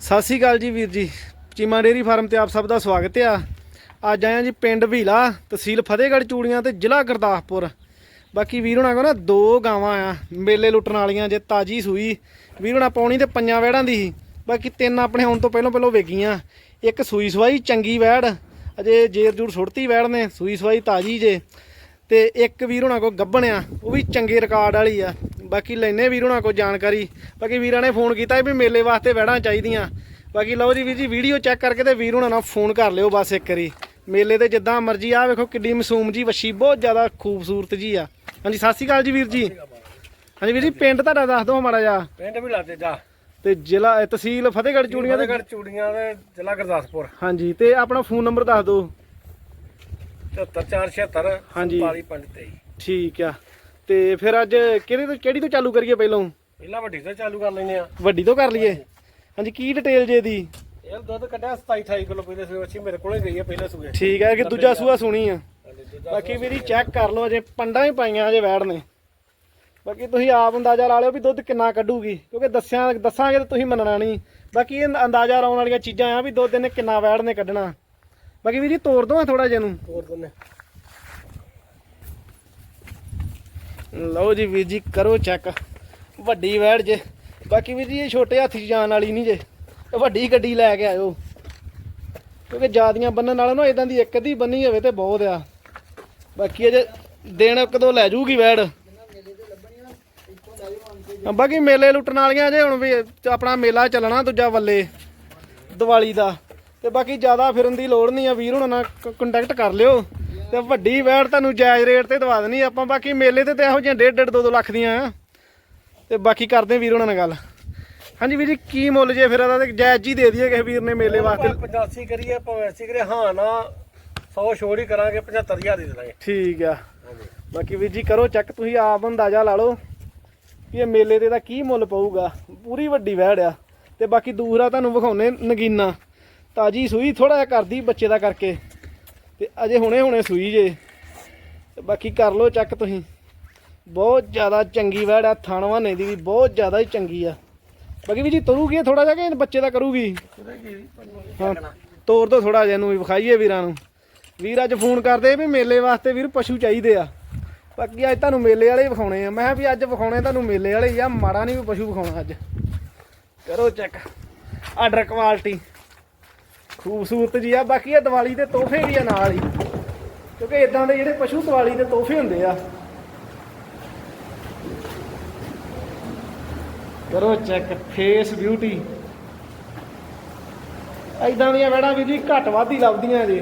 ਸਤਿ ਸ਼੍ਰੀ ਅਕਾਲ ਜੀ ਵੀਰ ਜੀ। ਚੀਮਾ ਡੇਰੀ ਫਾਰਮ ਤੇ ਆਪ ਸਭ ਦਾ ਸਵਾਗਤ ਆ। ਅੱਜ ਆਇਆ ਜੀ ਪਿੰਡ ਭੀਲਾ ਤਹਿਸੀਲ ਫਤਿਹਗੜ੍ਹ ਚੂੜੀਆਂ ਤੇ ਜ਼ਿਲ੍ਹਾ ਗੁਰਦਾਸਪੁਰ। ਬਾਕੀ ਵੀਰ ਹੁਣਾਂ ਕੋ ਨਾ ਦੋ ਗਾਵਾਂ ਆ, ਮੇਲੇ ਲੁੱਟਣ ਵਾਲੀਆਂ ਜੇ ਤਾਜੀ ਸੂਈ। ਵੀਰ ਹੁਣਾਂ ਪਾਉਣੀ ਤੇ ਪੰਜਾਂ ਵਹਿੜਾਂ ਦੀ ਸੀ, ਬਾਕੀ ਤਿੰਨ ਆਪਣੇ ਹੁਣ ਤੋਂ ਪਹਿਲਾਂ ਪਹਿਲਾਂ ਵੇਗੀਆਂ। ਇੱਕ ਸੂਈ ਸਵਾਈ ਚੰਗੀ ਵਹਿੜ, ਅਜੇ ਜੇਰ ਜੂਰ ਸੁੱਟਤੀ ਵਹਿੜ ਨੇ, ਸੂਈ ਸਵਾਈ ਤਾਜੀ ਜੇ। ਤੇ ਇੱਕ ਵੀਰ ਹੁਣਾਂ ਕੋ ਗੱਭਣ ਆ, ਉਹ ਵੀ ਚੰਗੇ ਰਿਕਾਰਡ ਵਾਲੀ ਆ। ਬਾਕੀ ਲੈਨੇ ਵੀਰ ਹੁਣਾਂ ਕੋ ਜਾਣਕਾਰੀ। ਬਾਕੀ ਵੀਰਾਂ ਨੇ ਫੋਨ ਕੀਤਾ ਵੀ ਮੇਲੇ ਵਾਸਤੇ ਵਹਿੜਾਂ ਚਾਹੀਦੀਆਂ। ਬਾਕੀ ਲਓ ਜੀ ਵੀਰ ਜੀ ਵੀਡੀਓ ਚੈੱਕ ਕਰਕੇ ਤੇ ਵੀਰ ਹੁਣਾਂ ਨਾਲ ਫੋਨ ਕਰ ਲਿਓ ਬਸ ਇੱਕ ਵਾਰੀ। ਮੇਲੇ ਤੇ ਜਿੱਦਾਂ ਮਰਜ਼ੀ ਆ ਵੇਖੋ ਕਿੱਡੀ ਮਾਸੂਮ ਜੀ ਵੱਛੀ ਬਹੁਤ ਜ਼ਿਆਦਾ ਖੂਬਸੂਰਤ ਜੀ ਆ। ਹਾਂਜੀ ਸਤਿ ਸ਼੍ਰੀ ਅਕਾਲ ਜੀ ਵੀਰ ਜੀ। ਹਾਂਜੀ ਵੀਰ ਜੀ ਪਿੰਡ ਤੁਹਾਡਾ ਦੱਸ ਦਿਓ ਮਾੜਾ ਜਿਹਾ। ਪਿੰਡ ਵੀ ਲਾਤੇ ਜਾ। ਤੇ ਜ਼ਿਲ੍ਹਾ ਤਹਿਸੀਲ ਫਤਿਹਗੜ੍ਹ ਚੂੜੀਆਂ ਦੇ ਫਤਿਹਗੜ੍ਹ ਚੂੜੀਆਂ ਦੇ ਜ਼ਿਲ੍ਹਾ ਗੁਰਦਾਸਪੁਰ। ਹਾਂਜੀ ਤੇ ਆਪਣਾ ਫੋਨ ਨੰਬਰ ਦੱਸ ਦਿਓ। 74476 ਹਾਂਜੀ। 4523 ਠੀਕ ਆ। ਤੇ ਫਿਰ ਅੱਜ ਕਿਹੜੀ ਤੋਂ ਕਿਹੜੀ ਤੋਂ ਚਾਲੂ ਕਰੀਏ ਪਹਿਲਾਂ? ਪਹਿਲਾਂ ਵੱਡੀ ਤੋਂ ਚਾਲੂ ਕਰ ਲੈਨੇ ਆ। ਵੱਡੀ ਤੋਂ ਕਰ ਲਈਏ। ਹਾਂਜੀ ਕੀ ਡਿਟੇਲ ਜੇ ਦੀ ਇਹ ਦੁੱਧ ਕੱਢਿਆ 27 28 ਕਿਲੋ ਪਹਿਲੇ ਸੂਏ ਅੱਛੀ ਮੇਰੇ ਕੋਲੇ ਗਈ ਆ ਪਹਿਲੇ ਸੂਏ। ਠੀਕ ਹੈ ਕਿ ਦੂਜਾ ਸੂਆ ਸੁਣੀ ਆ। ਬਾਕੀ ਵੀਰੀ ਚੈੱਕ ਕਰ ਲਓ ਅਜੇ ਪੰਡਾਂ ਹੀ ਪਾਈਆਂ ਅਜੇ ਵੈੜ ਨੇ। ਬਾਕੀ ਤੁਸੀਂ ਆਪ ਅੰਦਾਜ਼ਾ ਲਾ ਲਿਓ ਵੀ ਦੁੱਧ ਕਿੰਨਾ ਕੱਢੂਗੀ ਕਿਉਂਕਿ ਦੱਸਿਆ ਦੱਸਾਂਗੇ ਤਾਂ ਤੁਸੀਂ ਮੰਨਣਾ ਨਹੀਂ। ਬਾਕੀ ਇਹ ਅੰਦਾਜ਼ਾ ਲਾਉਣ ਵਾਲੀਆਂ ਚੀਜ਼ਾਂ ਆ ਵੀ ਦੁੱਧ ਇਹਨੇ ਕਿੰਨਾ ਵੈੜ ਨੇ ਕੱਢਣਾ। ਬਾਕੀ ਵੀਰੀ ਤੋੜ ਦੋ ਥੋੜਾ ਜਿਹਾ ਨੂੰ ਹੋਰ ਦੋਨੇ ਲਓ ਜੀ ਵੀਰ ਜੀ, ਕਰੋ ਚੈੱਕ ਵੱਡੀ ਵੈੜ ਜੇ। ਬਾਕੀ ਵੀਰ ਜੀ, ਇਹ ਛੋਟੇ ਹੱਥ 'ਚ ਜਾਣ ਵਾਲੀ ਨਹੀਂ ਜੇ। ਵੱਡੀ ਗੱਡੀ ਲੈ ਕੇ ਆਇਓ। ਕਿਉਂਕਿ ਜਿਆਦੀਆਂ ਬੰਨਣ ਨਾਲ ਨਾ ਇਦਾਂ ਦੀ ਇੱਕ ਅੱਧੀ ਬੰਨੀ ਹੋਵੇ ਤੇ ਬਹੁਤ ਆ। ਬਾਕੀ ਅਜੇ ਦਿਨ ਇੱਕ ਦੋ ਲੈ ਜੂਗੀ ਵੈੜ। ਬਾਕੀ ਮੇਲੇ ਲੁੱਟਣ ਵਾਲੀਆਂ ਜੇ, ਹੁਣ ਵੀ ਆਪਣਾ ਮੇਲਾ ਚੱਲਣਾ ਦੂਜਾ ਵੱਲੇ, ਦੀਵਾਲੀ ਦਾ। ਤੇ ਬਾਕੀ ਜ਼ਿਆਦਾ ਫਿਰਨ ਦੀ ਲੋੜ ਨਹੀਂ ਆ। ਵੀਰ ਹੁਣਾਂ ਨਾਲ ਕੰਟੈਕਟ ਕਰ ਲਿਓ। ਤੇ ਵੱਡੀ ਵੈੜ ਤੁਹਾਨੂੰ ਜਾਇਜ਼ ਰੇਟ ਤੇ ਦਵਾ ਦੇਣੀ ਆਪਾਂ ਬਾਕੀ ਮੇਲੇ ਤੇ ਤੇ ਇਹੋ ਜਿਹੀਆਂ ਡੇਢ ਡੇਢ ਦੋ ਦੋ ਲੱਖ ਦੀਆਂ ਆ। ਤੇ ਬਾਕੀ ਕਰਦੇ ਵੀਰ ਹੁਣਾਂ ਨਾਲ ਗੱਲ। ਹਾਂਜੀ ਵੀਰ ਜੀ ਕੀ ਮੁੱਲ ਜੇ ਫਿਰ ਇਹਦਾ ਤੇ ਜਾਇਜ਼ ਜੀ ਦੇ ਦਈਏ ਕਿਸੇ ਵੀਰ ਨੇ ਮੇਲੇ ਵਾਸਤੇ। 85 ਕਰੀਏ ਭਾਵੇਂ 80 ਕਰੀਏ ਹਾਂ ਨਾ 100 ਛੋੜ ਹੀ ਕਰਾਂਗੇ 75000 ਦੇ ਦੇਵਾਂਗੇ ਠੀਕ ਆ। ਬਾਕੀ ਵੀਰ ਜੀ ਕਰੋ ਚੈੱਕ ਤੁਸੀਂ ਆਪ ਅੰਦਾਜ਼ਾ ਲਾ ਲਓ ਕਿ ਇਹ ਮੇਲੇ ਤੇ ਦਾ ਕੀ ਮੁੱਲ ਪਊਗਾ। ਪੂਰੀ ਵੱਡੀ ਵਹਿੜ ਆ। ਤੇ ਬਾਕੀ ਦੂਸਰਾ ਤੁਹਾਨੂੰ ਵਿਖਾਉਨੇ ਨਗੀਨਾ। ਤਾਜੀ ਸੂਈ ਥੋੜਾ ਜਿਹਾ ਕਰਦੀ ਬੱਚੇ ਦਾ ਕਰਕੇ। ਤੇ ਅਜੇ ਹੁਣੇ ਹੁਣੇ ਸੂਈ ਜੇ। ਤੇ ਬਾਕੀ ਕਰ ਲਓ ਚੈੱਕ ਤੁਸੀਂ। ਬਹੁਤ ਜ਼ਿਆਦਾ ਚੰਗੀ ਵਹਿੜ ਆ ਥਾਣਵਾਨੇ ਦੀ ਵੀ ਬਹੁਤ ਜ਼ਿਆਦਾ ਹੀ ਚੰਗੀ ਆ। ਬਾਕੀ ਵੀ ਜੀ ਤਰੂਗੀ ਥੋੜਾ ਜਿਹਾ ਕਿ ਬੱਚੇ ਦਾ ਕਰੂਗੀ? ਹਾਂ, ਤੋਰ ਦੋ ਥੋੜਾ ਜਿਹਾ ਇਹਨੂੰ ਵੀ, ਵਿਖਾਈਏ ਵੀਰਾਂ ਨੂੰ। ਵੀਰ ਅੱਜ ਫੋਨ ਕਰਦੇ ਵੀ ਮੇਲੇ ਵਾਸਤੇ ਵੀਰ ਪਸ਼ੂ ਚਾਹੀਦੇ ਆ। ਬਾਕੀ ਅੱਜ ਤੁਹਾਨੂੰ ਮੇਲੇ ਵਾਲੇ ਵਿਖਾਉਣੇ ਆ। ਮੈਂ ਕਿਹਾ ਵੀ ਅੱਜ ਵਿਖਾਉਣੇ ਤੁਹਾਨੂੰ ਮੇਲੇ ਵਾਲੇ ਹੀ ਆ। ਮਾੜਾ ਨਹੀਂ ਵੀ ਪਸ਼ੂ ਵਿਖਾਉਣਾ ਅੱਜ। ਕਰੋ ਚੈੱਕ ਆਰਡਰ ਕੁਆਲਿਟੀ ਖੂਬਸੂਰਤ ਜੀ ਆ, ਬਾਕੀ ਆ ਦੀਵਾਲੀ ਦੇ ਤੋਹਫੇ ਵੀ ਆ ਨਾਲ ਹੀ। ਕਿਉਂਕਿ ਇਦਾਂ ਦੇ ਜਿਹੜੇ ਪਸ਼ੂ ਦੀਵਾਲੀ ਦੇ ਤੋਹਫੇ ਹੁੰਦੇ ਆ। ਕਰੋ ਚੈੱਕ ਫੇਸ ਬਿਊਟੀ ਐਦਾਂ ਦੀਆਂ ਵੈੜਾਂ ਵੀ ਜੀ ਘੱਟ ਵੱਧ ਹੀ ਲੱਭਦੀਆਂ ਜੀ।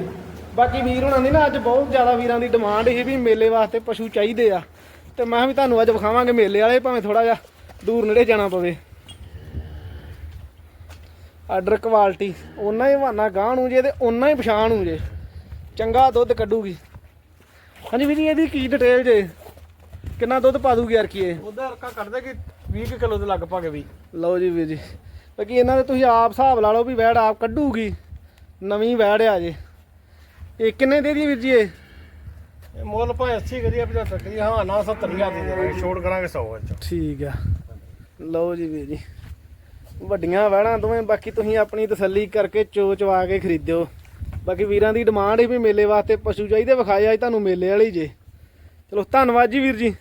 ਬਾਕੀ ਵੀਰ ਹੁਣਾਂ ਦੀ ਨਾ, ਅੱਜ ਬਹੁਤ ਜ਼ਿਆਦਾ ਵੀਰਾਂ ਦੀ ਡਿਮਾਂਡ ਇਹ ਵੀ ਮੇਲੇ ਵਾਸਤੇ ਪਸ਼ੂ ਚਾਹੀਦੇ ਆ। ਤੇ ਮੈਂ ਕਿਹਾ ਵੀ ਤੁਹਾਨੂੰ ਅੱਜ ਵਿਖਾਵਾਂਗੇ ਮੇਲੇ ਵਾਲੇ, ਭਾਵੇਂ ਥੋੜਾ ਜਿਹਾ ਦੂਰ ਨੇੜੇ ਜਾਣਾ ਪਵੇ। ਆਰਡਰ ਕੁਆਲਿਟੀ ਉਹਨਾਂ ਹੀ ਬਹਾਨਾ ਗਾਹ ਨੂੰ ਜੇ ਤੇ ਉਹਨਾਂ ਹੀ ਪਛਾਣ ਨੂੰ ਜੇ। ਚੰਗਾ ਦੁੱਧ ਕੱਢੂਗੀ। ਹਾਂਜੀ ਵੀਰ ਜੀ ਇਹਦੀ ਕੀ ਡਿਟੇਲ ਜੇ? ਕਿੰਨਾ ਦੁੱਧ ਪਾ ਦੂਗੀ ਯਾਰ ਕੀ ਇਹ? ਉਹਦਾ ਰਕਾ ਕੱਢਦੇ ਕਿ 20 ਕਿਲੋ ਦੇ ਲਗਭਗ ਵੀ। ਲਓ ਜੀ ਵੀਰ ਜੀ। ਬਾਕੀ ਇਹਨਾਂ ਦੇ ਤੁਸੀਂ ਆਪ ਹਿਸਾਬ ਲਾ ਲਓ ਵੀ ਵੈੜ ਆਪ ਕੱਢੂਗੀ ਨਵੀਂ ਵੈੜ ਆ ਜੇ। ਇਹ ਕਿੰਨੇ ਦੇ ਦੀ ਵੀਰ ਜੀ ਇਹ? ਇਹ ਮੁੱਲ ਭਾਵੇਂ 80 ਕਰੀਏ 75 ਕਰੀਏ ਹਾਂ ਨਾ 70000 ਦੇ ਦੇਵਾਂਗੇ ਛੋੜ ਕਰਾਂਗੇ 100 ਵਿੱਚ। ਠੀਕ ਆ। ਲਓ ਜੀ ਵੀਰ ਜੀ। ਵੱਡੀਆਂ ਵਹਿਣਾ ਦੋਵੇਂ, ਬਾਕੀ ਤੁਸੀਂ ਆਪਣੀ ਤਸੱਲੀ ਕਰਕੇ ਚੋ ਚਵਾ ਕੇ ਖਰੀਦਿਓ। ਬਾਕੀ ਵੀਰਾਂ ਦੀ ਡਿਮਾਂਡ ਹੈ ਵੀ ਮੇਲੇ ਵਾਸਤੇ ਪਸ਼ੂ ਚਾਹੀਦੇ, ਵਿਖਾਏ ਅੱਜ ਤੁਹਾਨੂੰ ਮੇਲੇ ਵਾਲੇ ਜੇ। ਚਲੋ, ਧੰਨਵਾਦ ਜੀ ਵੀਰ ਜੀ।